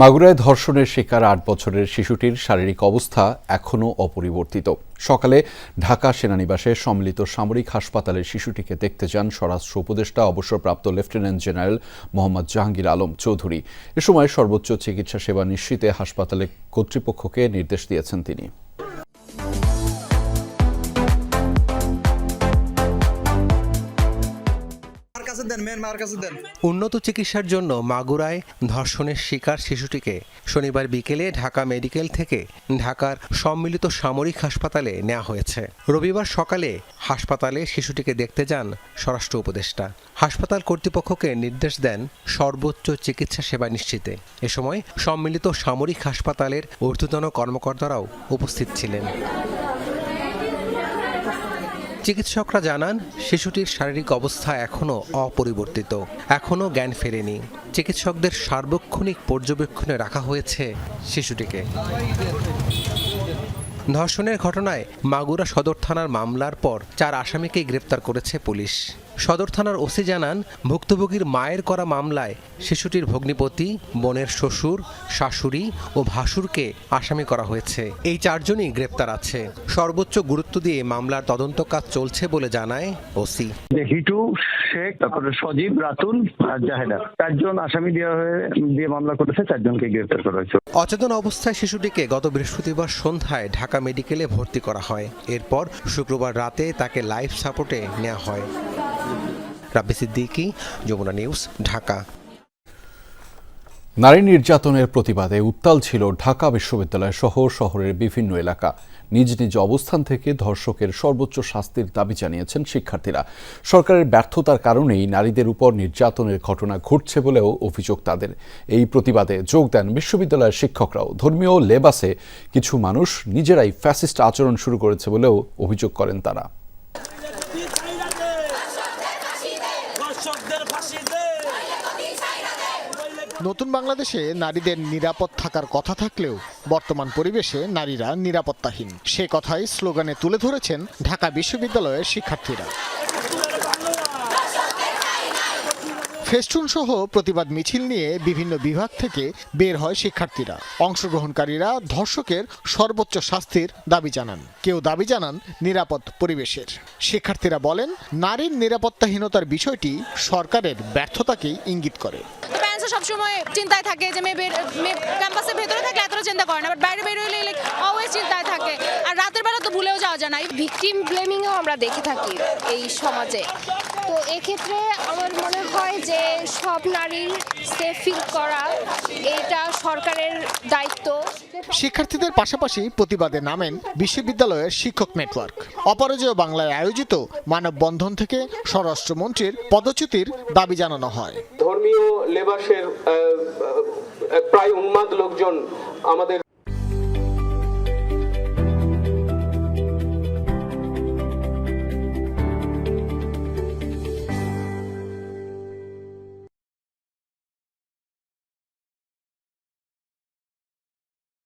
মাগুরায় ধর্ষণের শিকার আট বছরের শিশুটির শারীরিক অবস্থা এখনও অপরিবর্তিত। সকালে ঢাকা সেনানিবাসে সম্মিলিত সামরিক হাসপাতালের শিশুটিকে দেখতে যান স্বরাষ্ট্র উপদেষ্টা, অবসরপ্রাপ্ত লেফটেন্যান্ট জেনারেল মোহাম্মদ জাহাঙ্গীর আলম চৌধুরী। এ সময় সর্বোচ্চ চিকিৎসা সেবা নিশ্চিতে হাসপাতালে কর্তৃপক্ষকে নির্দেশ দিয়েছেন তিনি। উন্নত চিকিৎসার জন্য মাগুরায় ধর্ষণের শিকার শিশুটিকে শনিবার বিকেলে ঢাকা মেডিকেল থেকে ঢাকার সম্মিলিত সামরিক হাসপাতালে নেওয়া হয়েছে। রবিবার সকালে হাসপাতালে শিশুটিকে দেখতে যান স্বরাষ্ট্র উপদেষ্টা। হাসপাতাল কর্তৃপক্ষকে নির্দেশ দেন সর্বোচ্চ চিকিৎসা সেবা নিশ্চিতে। এ সময় সম্মিলিত সামরিক হাসপাতালের ঊর্ধ্বতন কর্মকর্তারাও উপস্থিত ছিলেন। চিকিৎসকরা জানান, শিশুটির শারীরিক অবস্থা এখনও অপরিবর্তিত। এখনও জ্ঞান ফেরেনি। চিকিৎসকদের সার্বক্ষণিক পর্যবেক্ষণে রাখা হয়েছে শিশুটিকে। ধর্ষণের ঘটনায় মাগুরা সদর থানার মামলার পর চার আসামিকে গ্রেপ্তার করেছে পুলিশ। সদর থানার ওসি জানান ভুক্তভোগীর মায়ের করা মামলায় শিশুটির ভগ্নিপতি বোনের শ্বশুর শাশুড়ি ও ভাসুরকে আসামি করা হয়েছে। এই চারজনই গ্রেপ্তার আছে। সর্বোচ্চ গুরুত্ব দিয়ে মামলার তদন্ত কাজ চলছে বলে জানায় ওসি। হিটু শেখ তারপরে সজীব রাতুল আর জাহেদা চারজন আসামি দেওয়া হয়ে দিয়ে মামলা করেছে চারজনকে গ্রেফতার করা হয়েছে। অচেতন অবস্থায় শিশুটিকে গত বৃহস্পতিবার সন্ধ্যায় ঢাকা মেডিকেলে ভর্তি করা হয়। এরপর শুক্রবার রাতে তাকে লাইফ সাপোর্টে নেওয়া হয়। রাব্বি সিদ্দিকি, যমুনা নিউজ, ঢাকা। নারী নির্যাতনের প্রতিবাদে উত্তাল ছিল ঢাকা বিশ্ববিদ্যালয় সহ শহরের বিভিন্ন এলাকা। নিজ নিজ অবস্থান থেকে ধর্ষকের সর্বোচ্চ শাস্তির দাবি জানিয়েছেন শিক্ষার্থীরা। সরকারের ব্যর্থতার কারণেই নারীদের উপর নির্যাতনের ঘটনা ঘটছে বলেও অভিযোগ তাদের। এই প্রতিবাদে যোগ দেন বিশ্ববিদ্যালয়ের শিক্ষকরাও। ধর্মীয় লেবাসে কিছু মানুষ নিজেরাই ফ্যাসিস্ট আচরণ শুরু করেছে বলেও অভিযোগ করেন তারা। নতুন বাংলাদেশে নারীদের নিরাপদ থাকার কথা থাকলেও বর্তমান পরিবেশে নারীরা নিরাপত্তাহীন। সে কথাই স্লোগানে তুলে ধরেছেন ঢাকা বিশ্ববিদ্যালয়ের শিক্ষার্থীরা। ফেস্টুন সহ প্রতিবাদ মিছিল নিয়ে বিভিন্ন বিভাগ থেকে বের হয় শিক্ষার্থীরা। অংশগ্রহণকারীরা ধর্ষকের সর্বোচ্চ শাস্তির দাবি জানান। কেউ দাবি জানান নিরাপদ পরিবেশের। শিক্ষার্থীরা বলেন, নারীর নিরাপত্তাহীনতার বিষয়টি সরকারের ব্যর্থতাকেই ইঙ্গিত করে। সবসময় চিন্তায় থাকে যে মেয়ে ক্যাম্পাসের ভেতরে থাকলে এতটা চিন্তা করে না বাট বাইরে বের হইলে লাইক অলওয়েজ চিন্তায় থাকে। আর রাতের বেলা তো ভুলেও যাওয়া যায় না। ভিকটিম ব্লেমিংও আমরা দেখে থাকি এই সমাজে। তো এক্ষেত্রে আমার মনে হয় যে সব নারীর সেফ ফিল করা, এটা সরকারের দায়িত্ব। শিক্ষার্থীদের পাশাপাশি প্রতিবাদে নামেন বিশ্ববিদ্যালয়ের শিক্ষক নেটওয়ার্ক অপরাজয় বাংলায় আয়োজিত মানববন্ধন থেকে স্বরাষ্ট্রমন্ত্রীর পদচ্যুতির দাবি জানানো হয়। ধর্মীয় লেবাসের প্রায় উন্মাদ লোকজন আমাদের